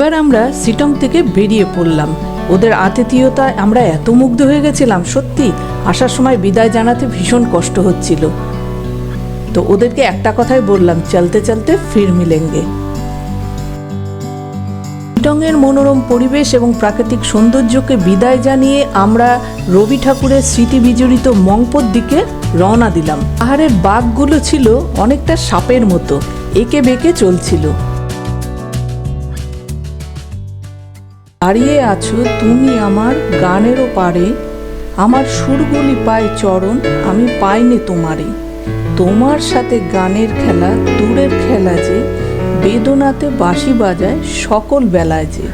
এবার আমরা সিটং থেকে বেরিয়ে পড়লাম। ওদের আতিথেয়তায় আমরা এত মুগ্ধ হয়ে গেছিলাম, সত্যি? আসার সময় বিদায় জানাতে ভীষণ কষ্ট হচ্ছিল। তো ওদেরকে একটা কথাই বললাম, চলতে চলতে ফির মিলেঙ্গে। চিটংয়ের মনোরম পরিবেশ এবং প্রাকৃতিক সৌন্দর্যকে বিদায় জানিয়ে আমরা রবি ঠাকুরের স্মৃতি বিজড়িত মংপোর দিকে রওনা দিলাম। পাহাড়ের বাঘগুলো ছিল অনেকটা সাপের মতো, একে বেঁকে চলছিল। দাঁড়িয়ে আছো তুমি আমার গানেরও পারে। আমার সুরগুলি পায় চরণ, আমি পাইনি তোমারে তোমার সাথে গানের খেলা, দূরের খেলা যে, বেদনাতে বাঁশি বাজায় সকল বেলায় যে।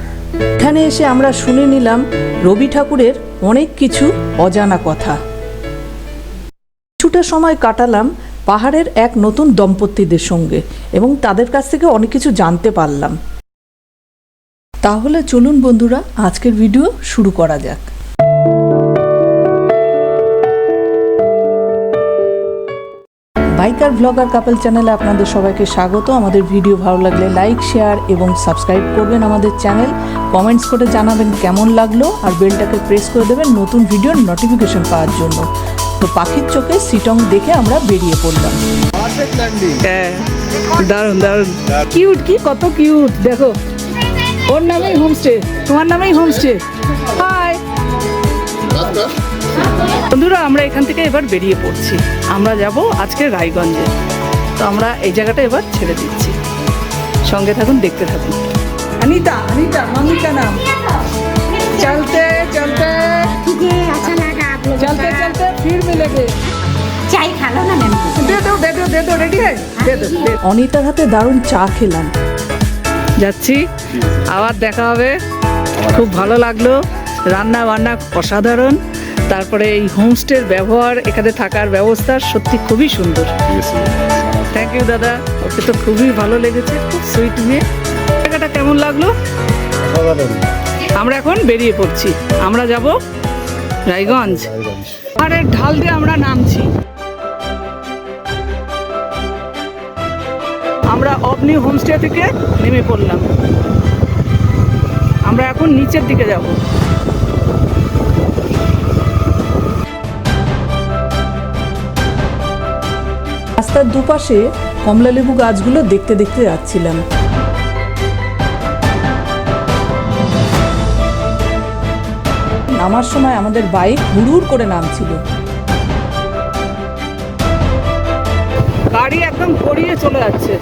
এখানে এসে আমরা শুনে নিলাম রবি ঠাকুরের অনেক কিছু অজানা কথা। কিছুটা সময় কাটালাম পাহাড়ের এক নতুন দম্পতিদের সঙ্গে এবং তাদের কাছ থেকে অনেক কিছু জানতে পারলাম। তাহলে চলুন বন্ধুরা আজকের ভিডিও শুরু করা যাক। বাইকার ব্লগার কাপল চ্যানেলে আপনাদের সবাইকে স্বাগত। আমাদের ভিডিও ভালো লাগলে লাইক শেয়ার এবং সাবস্ক্রাইব করবেন আমাদের চ্যানেল কমেন্টস করে জানাবেন কেমন লাগল আর বেলটাকে প্রেস করে দেবেন নতুন ভিডিওর নোটিফিকেশন পাওয়ার জন্য। তো পাখির চোখে সিটং দেখে আমরা বেরিয়ে পড়লাম। হ্যাঁ দারুণ দারুণ। কিউট কি কত কিউট দেখো। ওর নামেই হোমস্টে তোমার নামেই হোমস্টে। হাই বন্ধুরা আমরা এখান থেকে এবার বেরিয়ে পড়ছি। আমরা যাব আজকে রায়গঞ্জে। তো আমরা এই জায়গাটা এবার ছেড়ে দিচ্ছি। সঙ্গে থাকুন দেখতে থাকুন। অনিতা অনিতা মামি নাম। চলতে চলতে। আচ্ছা, চলতে চলতে ফির মিলেগে। চাই খালো না দে দে দে রেডি আচ্ছা। অনিতার হাতে দারুণ চা খেলাম। যাচ্ছি। আবার দেখা হবে। খুব ভালো লাগল। রান্না বান্না অসাধারণ। তারপরে এই হোমস্টের ব্যবহার এখানে থাকার ব্যবস্থা সত্যি খুবই সুন্দর। থ্যাংক ইউ দাদা। ওকে তো খুবই ভালো লেগেছে। খুব সুইট মেয়ে জায়গাটা কেমন লাগল? আমরা এখন বেরিয়ে পড়ছি। আমরা যাব রায়গঞ্জ। পাহাড়ের ঢাল দিয়ে আমরা নামছি। আমরা অবনি হোমস্টে থেকে নেমে পড়লাম। আমরা এখন নিচের দিকে যাব। রাস্তার দুপাশে কমলালেবু গাছগুলো দেখতে দেখতে যাচ্ছিলাম। নামার সময় আমাদের বাইক হুড়ুর করে নামছিল। গাড়ি একদম গড়িয়ে চলে যাচ্ছে।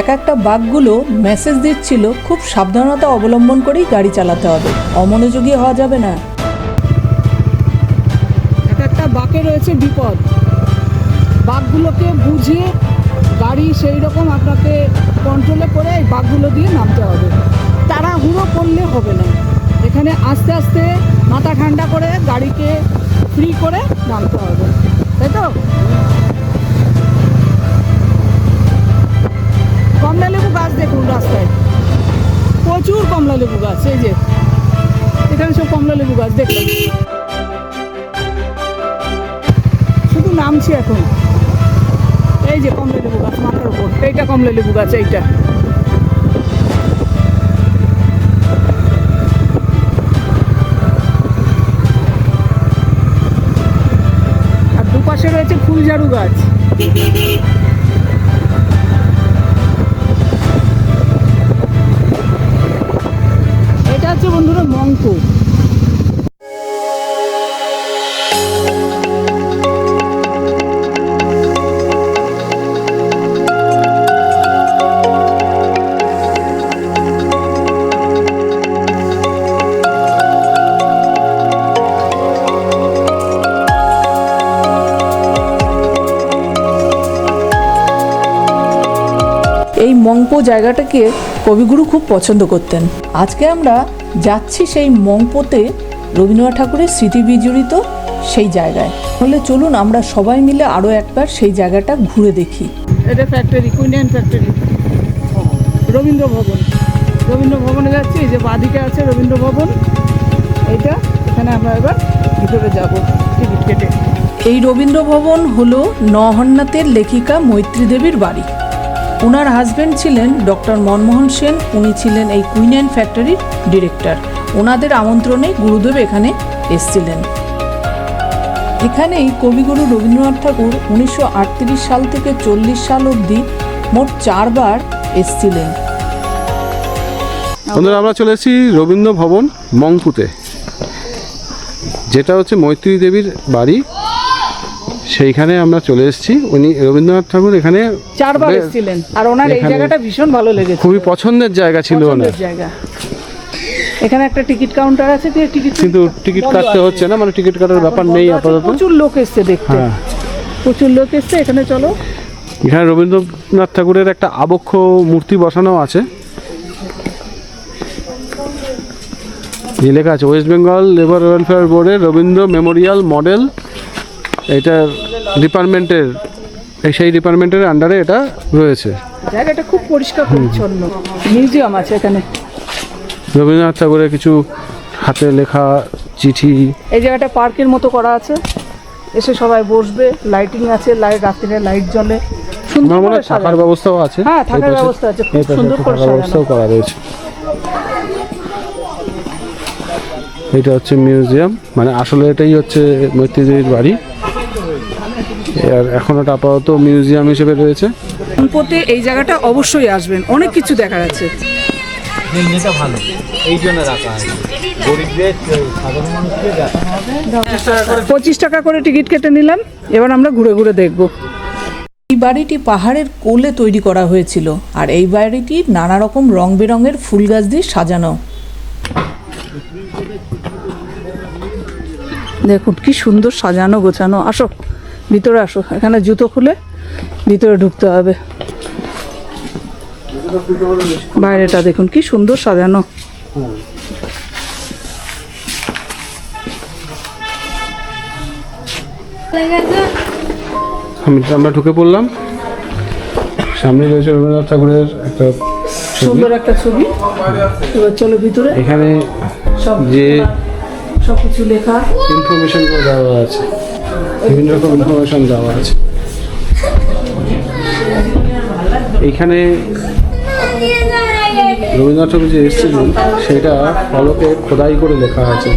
এক একটা বাঘগুলো মেসেজ দিচ্ছিল, খুব সাবধানতা অবলম্বন করেই গাড়ি চালাতে হবে। অমনোযোগী হওয়া যাবে না। এক একটা বাঘে রয়েছে বিপদ। বাঘগুলোকে বুঝে গাড়ি সেই রকম আপনাকে কন্ট্রোলে করে এই বাঘগুলো দিয়ে নামতে হবে। তারা হুড়ো করলে হবে না। এখানে আস্তে আস্তে মাথা ঠান্ডা করে গাড়িকে ফ্রি করে নামতে হবে। তাই তো? কমলা লেবু গাছ দেখুন রাস্তায়। প্রচুর কমলা লেবু গাছ, এই যে। এখানে সব কমলা লেবু গাছ দেখলাম শুধু নামছি এখন। এই যে কমলা লেবু গাছ, মাথার উপর। এইটা কমলা লেবু গাছ, এইটা। আর দুপাশে রয়েছে ফুলঝাড়ু গাছ। হচ্ছে বন্ধুরা মংপুর এই মংপো জায়গাটাকে কবিগুরু খুব পছন্দ করতেন। আজকে আমরা যাচ্ছি সেই মংপোতে রবীন্দ্রনাথ ঠাকুরের স্মৃতি বিজড়িত সেই জায়গায়। হলে চলুন আমরা সবাই মিলে আরও একবার সেই জায়গাটা ঘুরে দেখি। এটা ফ্যাক্টরি কুইন্ডিয়ান ফ্যাক্টরি রবীন্দ্র ভবন রবীন্দ্র ভবনে যাচ্ছি যে বাদিকে আছে রবীন্দ্র ভবন এইটা এখানে আমরা এবার ভিতরে যাব টিকিট কেটে। এই রবীন্দ্র ভবন হলো নহন্নাথের লেখিকা মৈত্রী দেবীর বাড়ি। ওনার হাজবেন্ড ছিলেন ডক্টর মনমোহন সেন। উনি ছিলেন এই কুইন অ্যান্ড ফ্যাক্টরির ডিরেক্টর ওনাদের আমন্ত্রণে গুরুদেব এখানে এসছিলেন। এখানেই কবিগুরু রবীন্দ্রনাথ ঠাকুর উনিশশো আটত্রিশ সাল থেকে চল্লিশ সাল অবধি মোট চারবার এসছিলেন। বন্ধুরা, আমরা চলে এসেছি রবীন্দ্র ভবন মংপুতে যেটা হচ্ছে মৈত্রী দেবীর বাড়ি। সেইখানে আমরা চলে এসেছি। উনি রবীন্দ্রনাথ ঠাকুর এখানে চারবার এসেছিলেন। আর ওনার এই জায়গাটা ভীষণ ভালো লেগেছে। খুবই পছন্দের জায়গা ছিল ওনার। জায়গা। এখানে একটা টিকিট কাউন্টার আছে দিয়ে টিকিট কিন্তু টিকিট কাটতে হচ্ছে না মানে টিকিট কাটার ব্যাপার নেই আপাতত। প্রচুর লোক এসছে দেখতে। হ্যাঁ। প্রচুর লোক এসছে এখানে চলো। এখানে রবীন্দ্রনাথ ঠাকুরের একটা আবক্ষ মূর্তি বসানো আছে। লেখা আছে ওয়েস্ট বেঙ্গল লেবার ওয়েলফেয়ার বোর্ডের রবীন্দ্র মেমোরিয়াল মডেল এটা ডিপার্টমেন্টের সেই ডিপার্টমেন্টের আন্ডারে এটা রয়েছে। জায়গাটা খুব পরিষ্কার পরিচ্ছন্ন। মিউজিয়াম আছে এখানে। রবীন্দ্রনাথ ঠাকুরের কিছু হাতে লেখা চিঠি। এই জায়গাটা পার্কের মতো করা আছে। এসে সবাই বসবে লাইটিং আছে লাইট রাত্রিরে লাইট জ্বলে। সুন্দর করে থাকার ব্যবস্থাও আছে। হ্যাঁ, থাকার ব্যবস্থা আছে, খুব সুন্দর করে ব্যবস্থাও করা রয়েছে। এটা হচ্ছে মিউজিয়াম মানে আসলে এটাই হচ্ছে মৈত্রীদেবীর বাড়ি। আর এখন ওটা আপাতত মিউজিয়াম হিসেবে রয়েছে। মনপোতে এই জায়গাটা অবশ্যই আসবেন অনেক কিছু দেখার আছে। দিনটা ভালো এই জন্য রাখা হয় গরিবদের সাধারণ মানুষকে দেখানো হবে। পঁচিশ টাকা করে টিকিট কেটে নিলাম এবার আমরা ঘুরে ঘুরে দেখব। এই বাড়িটি পাহাড়ের কোলে তৈরি করা হয়েছিল আর এই বাড়িটি নানা রকম রং বেরঙের ফুল গাছ দিয়ে সাজানো। দেখুন কি সুন্দর সাজানো গোছানো আসো। ভিতরে আসো এখানে জুতো খুলে ভিতরে ঢুকতে হবে। বাইরেটা দেখুন কি সুন্দর সাজানো। আমরা ঢুকে পড়লাম। সামনে রয়েছে রবীন্দ্রনাথ ঠাকুরের একটা সুন্দর একটা ছবি। এবার চলো ভিতরে। এখানে সব যে সব কিছু লেখা ইনফরমেশন দেওয়া আছে। বিভিন্ন রকম ইনফরমেশন দেওয়া আছে। এইখানে রবীন্দ্রনাথ ঠাকুর যে এসেছিলেন, সেটা ফলকে খোদাই করে লেখা আছে।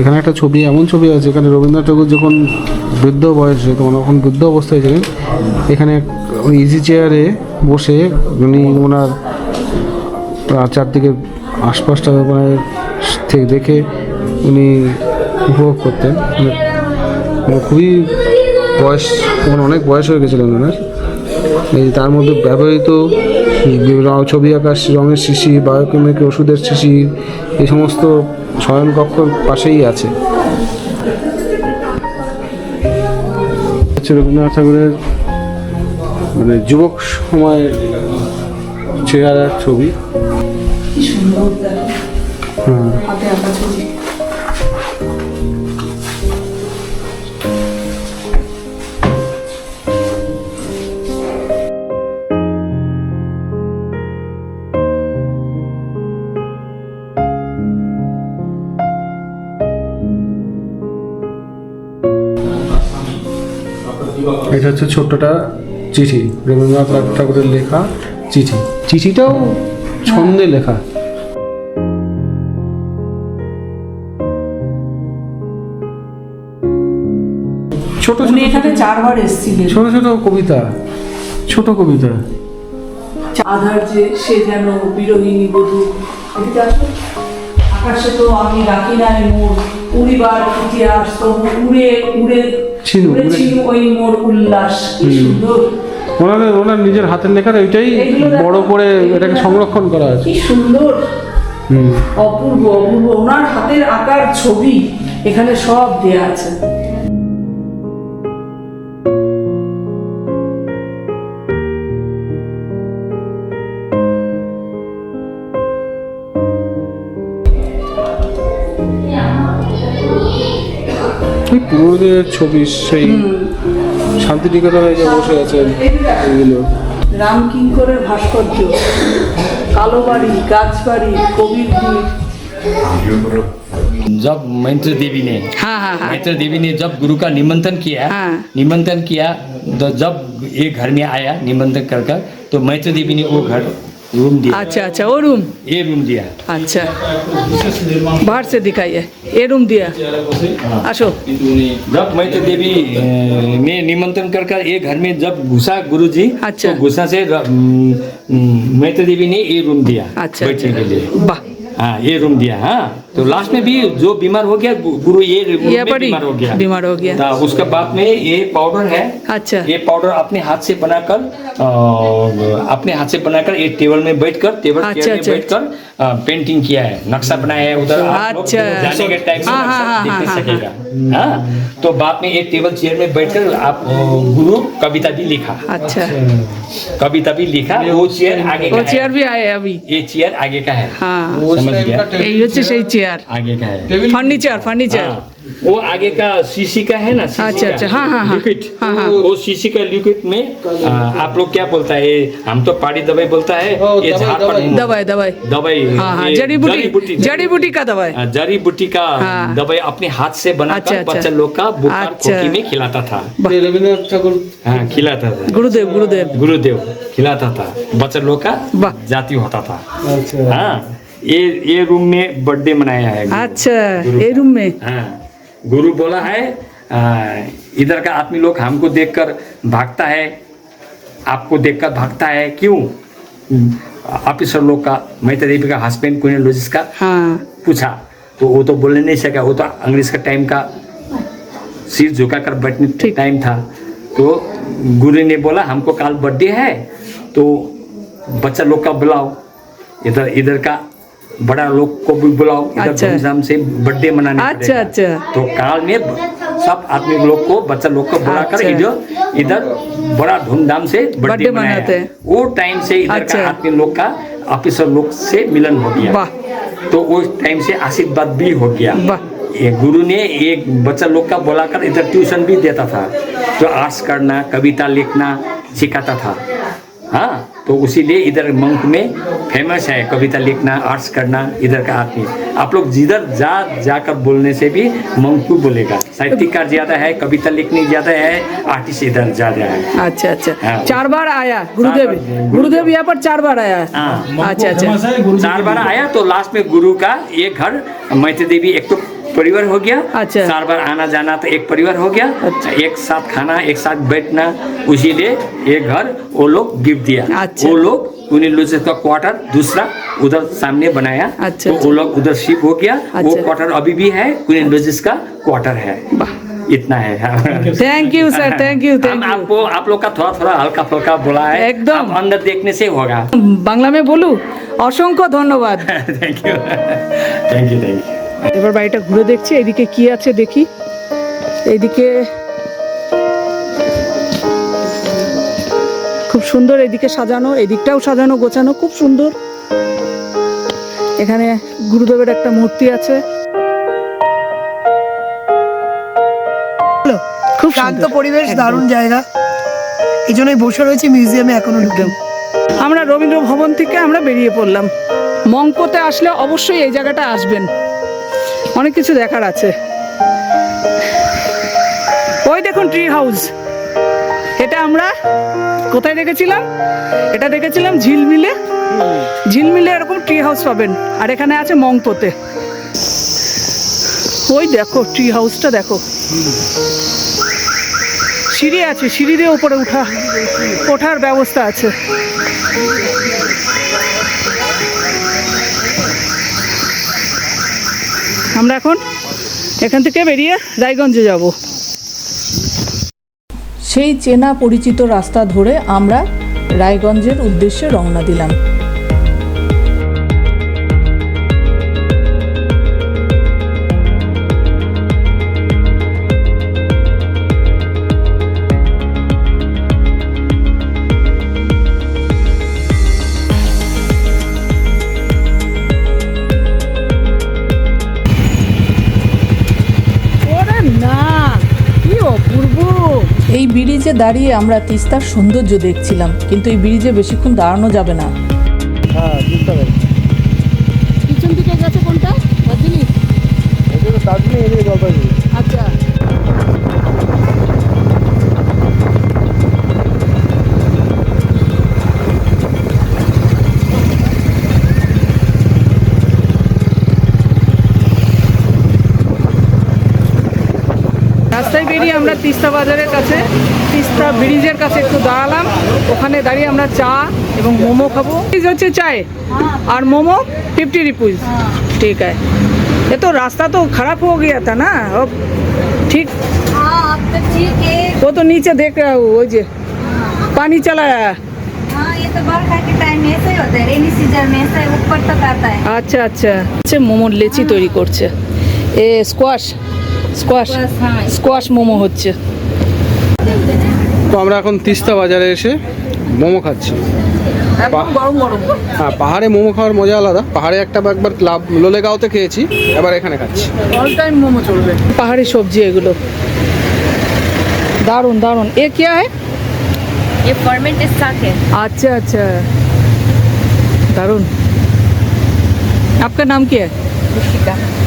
এখানে একটা ছবি, এমন ছবি আছে এখানে রবীন্দ্রনাথ ঠাকুর যখন বৃদ্ধ বয়সে, তখন যখন বৃদ্ধ অবস্থায় ছিলেন, এখানে ইজি চেয়ারে বসে উনি ওনার চারদিকে আশপাশটা মানে থেকে দেখে উনি উপভোগ করতেন। মানে মানে খুবই বয়স তখন অনেক বয়স হয়ে গেছিলেন ওনার। এই তার মধ্যে ব্যবহৃত ছবি আঁকার রঙের শিশি বায়োকেমিক ওষুধের শিশি, এই সমস্ত শয়নকক্ষর পাশেই আছে। হচ্ছে রবীন্দ্রনাথ ঠাকুরের মানে যুবক সময়ের চেহারার ছবি। হ্যাঁ এটা হচ্ছে ছোট্টটা চিঠি রবীন্দ্রনাথ ঠাকুরের লেখা চিঠি। চিঠিটাও ছন্দে লেখা। ছোট ছোট এখানে চারবার এসেছিলেন। ছোট ছোট কবিতা ছোট কবিতা। আধার যে সে যেন বিরোহিনী বধূ। আকাশে তো আমি রাখি নাই মোর। উড়িবার উড়ে উড়ে ছিনু, ওই মোর উল্লাস কি সুন্দর। ওনাদের ওনার নিজের হাতের লেখার ওইটাই বড় করে এটাকে সংরক্ষণ করা আছে। কি সুন্দর। অপূর্ব অপূর্ব। ওনার হাতের আঁকার ছবি এখানে সব দেয়া আছে। পুরোদের ছবি সেই শান্তিনিকেতনে যে বসে আছেন এগুলো রামকিঙ্করের ভাস্কর্য কালো বাড়ি গাছবাড়ি কবির দ্বীপ जब मैत्र देवी ने हाँ हाँ हाँ मैत्र देवी ने जब गुरु का निमंत्रण किया हाँ। निमंत्रण किया तो जब ये घर में आया निमंत्रण कर कर तो मैत्र देवी ने वो घर रूम दिया। अच्छा अच्छा वो रूम ये रूम दिया। अच्छा। बाहर से दिखाइए। ये रूम दिया। अशोक जब मैत्र तो देवी में निमंत्रण कर कर ये घर में जब घुसा गुरु जी अच्छा तो घुसा से मैत्र देवी ने ये रूम दिया अच्छा। बैठने के लिए। हाँ ये रूम दिया हाँ। तो लास्ट में भी जो बीमार हो गया गुरु ये रूम में बीमार हो गया। बीमार हो गया। हाँ, उसके बाद में ये पाउडर है। अच्छा। ये पाउडर अपने हाथ से बनाकर अपने हाथ से बनाकर एक टेबल में बैठकर टेबल अच्छा, में अच्छा। बैठकर पेंटिंग किया है। नक्शा बनाया है उधर। अच्छा। जाने के टाइम तो बाद में एक टेबल चेयर में बैठकर आप गुरु कविता भी लिखा। अच्छा। कविता भी लिखा वो चेयर आगे का चेयर भी आया अभी। ये चेयर आगे का है। हाँ। समझ गया? चेयर। आगे का है। फर्नीचर फर्नीचर वो आगे का सीसी का है ना? अच्छा अच्छा। हाँ हाँ हाँ। लिक्विड हाँ, हाँ. वो सीसी का लिक्विड में आ, आप लोग क्या बोलता है? हम तो पाड़ी दवाई बोलता है। ये झाड़ दवाई। दवाई दवाई। हाँ, हाँ, जड़ी बूटी जड़ी बूटी। का दवाई। जड़ी बूटी का हाँ। दवाई अपने हाथ से बना अच्छा, अच्छा। बच्चा लोग का बुखार अच्छा। खोकी में खिलाता था। रविन्द्रनाथ ठाकुर हाँ खिलाता था। गुरुदेव गुरुदेव। गुरुदेव खिलाता था। बच्चा लोग का जाति होता था। हाँ ये ये रूम में बर्थडे मनाया है अच्छा ये रूम में? हाँ। गुरु बोला है इधर का आदमी लोग हमको देखकर भागता है आपको देखकर भागता है क्यों? ऑफिसर लोग का मैत्र देवी का हस्बैंड कुनेलोजिस का हाँ। पूछा तो वो तो बोलने नहीं सका वो तो अंग्रेज़ का टाइम का सिर झुका कर बैठने टाइम था। तो गुरु ने बोला हमको काल बर्थडे है तो बच्चा लोग का बुलाओ इधर इधर का बड़ा लोग को भी बुलाओ अच्छा। धूमधाम से बर्थडे मनाने अच्छा, अच्छा। तो काल में सब आदमी लोग को बच्चा लोग को बुलाकर अच्छा। इधर इधर बड़ा धूमधाम से बर्थडे मनाते हैं। वो टाइम से इधर अच्छा। का आदमी लोग का ऑफिसर लोग से मिलन हो गया तो उस टाइम से आशीर्वाद भी हो गया गुरु ने एक बच्चा लोग का बुलाकर इधर ट्यूशन भी देता था तो आर्ट्स करना कविता लिखना सिखाता था हाँ तो इसीलिए इधर मंक में फ़ेमस है कविता लिखना आर्ट्स करना इधर का आदमी। आप लोग जिधर जा जाकर बोलने से भी मंक को बोलेगा? साहित्यकार ज़्यादा है कविता लिखने ज़्यादा है आर्टिस्ट इधर ज़्यादा है। अच्छा अच्छा। हाँ। चार बार आया गुरुदेव गुरुदेव। यहाँ पर चार बार आया। हाँ। अच्छा अच्छा। चार बार आया तो लास्ट में गुरु का एक घर मैत्री देवी एक तो परिवार हो गया अच्छा। चार बार आना जाना तो एक परिवार हो गया अच्छा। एक साथ खाना एक साथ बैठना उसीलिए ये घर वो लोग गिफ्ट दिया अच्छा। वो लोग उन्हीं लोग का क्वार्टर दूसरा उधर सामने बनाया अच्छा, तो वो लोग उधर शिफ्ट हो गया वो अच्छा। क्वार्टर अभी भी है कुइन लॉजिस का क्वार्टर है इतना है thank you sir thank you हम थैंक यू आपको आप लोग का थोड़ा थोड़ा हल्का फुल्का बोला है एकदम। आप अंदर देखने से होगा বাংলা মে বলু অসংখ্য ধন্যবাদ thank you thank you thank you এবার বাড়িটা ঘুরে দেখছি এদিকে কি আছে দেখি। এইদিকে খুব সুন্দর এদিকে সাজানো এদিকটাও সাজানো গোছানো খুব সুন্দর। এখানে গুরুদেবের একটা মূর্তি আছে। খুব শান্ত পরিবেশ। দারুণ জায়গা। এই জন্যই বসে রয়েছে মিউজিয়ামে এখনও ঢুকে। আমরা রবীন্দ্র ভবন থেকে আমরা বেরিয়ে পড়লাম। মঙ্কতে আসলে অবশ্যই এই জায়গাটা আসবেন। অনেক কিছু দেখার আছে। ওই দেখুন ট্রি হাউস এটা আমরা কোথায় দেখেছিলাম? এটা দেখেছিলাম ঝিলমিলে। ঝিলমিলে এরকম ট্রি হাউস পাবেন। আর এখানে আছে মংপোতে। ওই দেখো ট্রি হাউসটা দেখো। সিঁড়ি আছে, সিঁড়ি দিয়ে উপরে উঠা ওঠার ব্যবস্থা আছে। আমরা এখন এখান থেকে বেরিয়ে রায়গঞ্জে যাব। সেই চেনা পরিচিত রাস্তা ধরে আমরা রায়গঞ্জের উদ্দেশ্যে রওনা দিলাম। ব্রিজে দাঁড়িয়ে আমরা তিস্তার সৌন্দর্য দেখছিলাম কিন্তু এই ব্রিজে বেশিক্ষণ দাঁড়ানো যাবে না। হ্যাঁ বুঝতে পারি পিছন দিকে গেছে কোনটা? দার্জিলিং? এদিকে দার্জিলিং এদিকে জলপাইগুড়ি আচ্ছা। রাস্তায় বেরিয়ে আমরা তিস্তা বাজারের কাছে তিস্তা ব্রিজের কাছে একটু দাঁড়ালাম ওখানে দাঁড়িয়ে আমরা চা এবং মোমো খাবো প্লিজ হচ্ছে চায় और मोमो फिफ्टी रुपीज़ ठीक है ये तो रास्ता तो खराब हो गया था ना अब ठीक हाँ अब तो ठीक है वो तो नीचे देख रहा हूँ वो जे पानी चला है हाँ ये तो बरखा के टाइम में ऐसे ही होता है रेनी सीजन में ऐसे ऊपर तक आता है আচ্ছা আচ্ছা হচ্ছে মোমোর লেচি তৈরি করছে এ স্কোয়াশ স্কোয়াশ बस हाँ স্কোয়াশ মোমো হচ্ছে তো আমরা এখন তিস্তা বাজারে এসে মোমো খাচ্ছি একদম গরম গরম হ্যাঁ পাহাড়ে মোমো খাওয়ার মজা আলাদা পাহাড়ে একটা বা একবার লাভ লোলেগাঁওতে খেয়েছি এবার এখানে খাচ্ছি অল টাইম মোমো চলবে পাহাড়ি সবজি এগুলো দারুন দারুন এ क्या है ये फर्मेंटेड साग है अच्छा अच्छा दारुण आपका नाम क्या है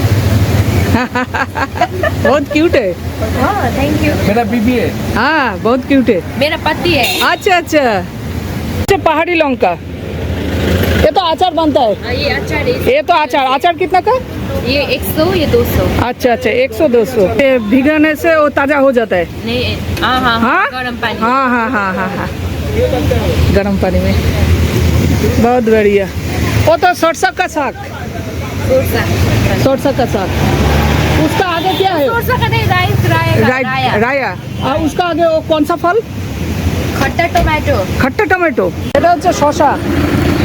बहुत क्यूट है। हाँ थैंक यू मेरा बीबी है। हाँ बहुत क्यूट है। मेरा पति है। अच्छा अच्छा। अच्छा पहाड़ी लौंका। ये तो अचार बनता है। हाँ, ये अचार है। ये तो अचार अचार कितना का? ये एक सौ ये दो सौ। अच्छा अच्छा एक सौ दो सौ। भिगाने से वो ताज़ा हो जाता है। नहीं हाँ हाँ हाँ गर्म पानी। हाँ हाँ हाँ हाँ हाँ। गर्म पानी में। बहुत बढ़िया। वो तो सरसों का साग। सरसों का साग। उसका आगे क्या है सोरसा का नहीं राइस राया राय- राया राया और उसका आगे वो कौन सा फल खट्टा टोमेटो খাট্টা টমেটো এটা হচ্ছে শশা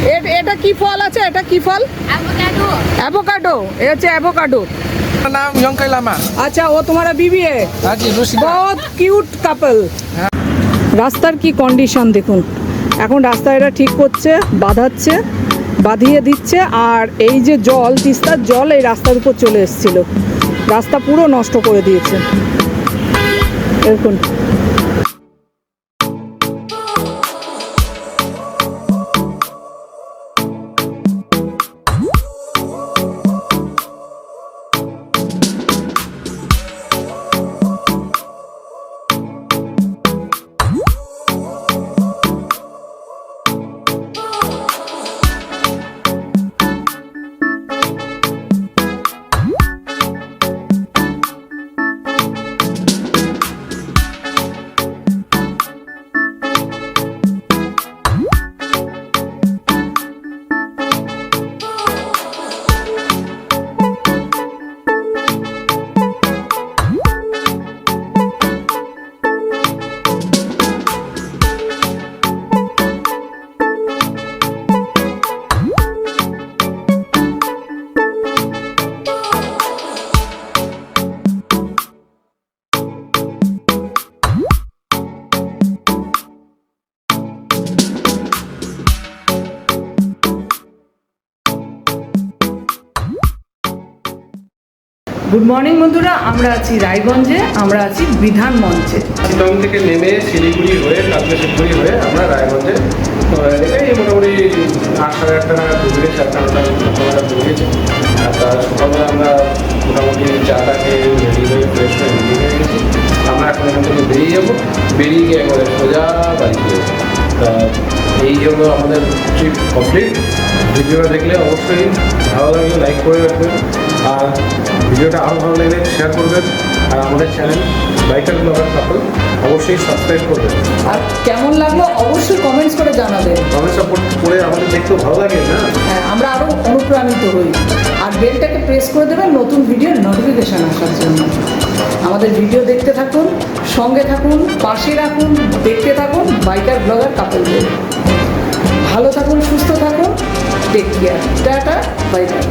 এ- এটা কি ফল আছে এটা কি ফল एवोकाडो অ্যাভোকাডো এ হচ্ছে অ্যাভোকাডো नाम यंकाई लामा আচ্ছা ও তোমারা বিবি है हाँ जी रुचि বহুত কিউট কাপল রাস্তার কি কন্ডিশন দেখুন এখন রাস্তা এটা ঠিক করছে বাঁধাচ্ছে বাঁধিয়ে দিচ্ছে আর এই যে জল তিস্তার জল এই রাস্তার উপর চলে এসেছিল রাস্তা পুরো নষ্ট করে দিয়েছে। এরকম গুড মর্নিং বন্ধুরা। আমরা আছি রায়গঞ্জে, আমরা আছি বিধান মঞ্চে থেকে নেমে শিলিগুড়ি হয়ে কালকে শিলিগুড়ি হয়ে আমরা রায়গঞ্জে এই মোটামুটি আট সাড়ে আটটা নাগাদ ঢুকে সাতটা নটা সকালবেলা ঢুকেছি আর তার সকালবেলা আমরা মোটামুটি চাটা খেয়ে রেডি হয়ে ফ্রেশ হয়ে রেডি হয়ে গেছি। আমরা এখন এখান থেকে বেরিয়ে যাব। বেরিয়ে গিয়ে একবারে সোজা বাড়িতে তা, এই হলো আমাদের ট্রিপ কমপ্লিট ভিডিওটা দেখলে অবশ্যই ভালো লাগলে লাইক করে রাখবেন। আর ভিডিওটা আরও ভালো লাগলে শেয়ার করবেন। আর আমাদের চ্যানেল বাইকার ব্লগার কাপল অবশ্যই সাবস্ক্রাইব করবেন। আর কেমন লাগল অবশ্যই কমেন্টস করে জানাবেন। কমেন্ট সাপোর্ট করে আমাদের দেখতে ভালো লাগে না? হ্যাঁ, আমরা আরও অনুপ্রাণিত হই। আর বেলটাকে প্রেস করে দেবেন নতুন ভিডিওর নোটিফিকেশান আসার জন্য। আমাদের ভিডিও দেখতে থাকুন সঙ্গে থাকুন পাশে রাখুন দেখতে থাকুন বাইকার ব্লগার কাপলদের ভালো থাকুন সুস্থ থাকুন। Take care tata bye bye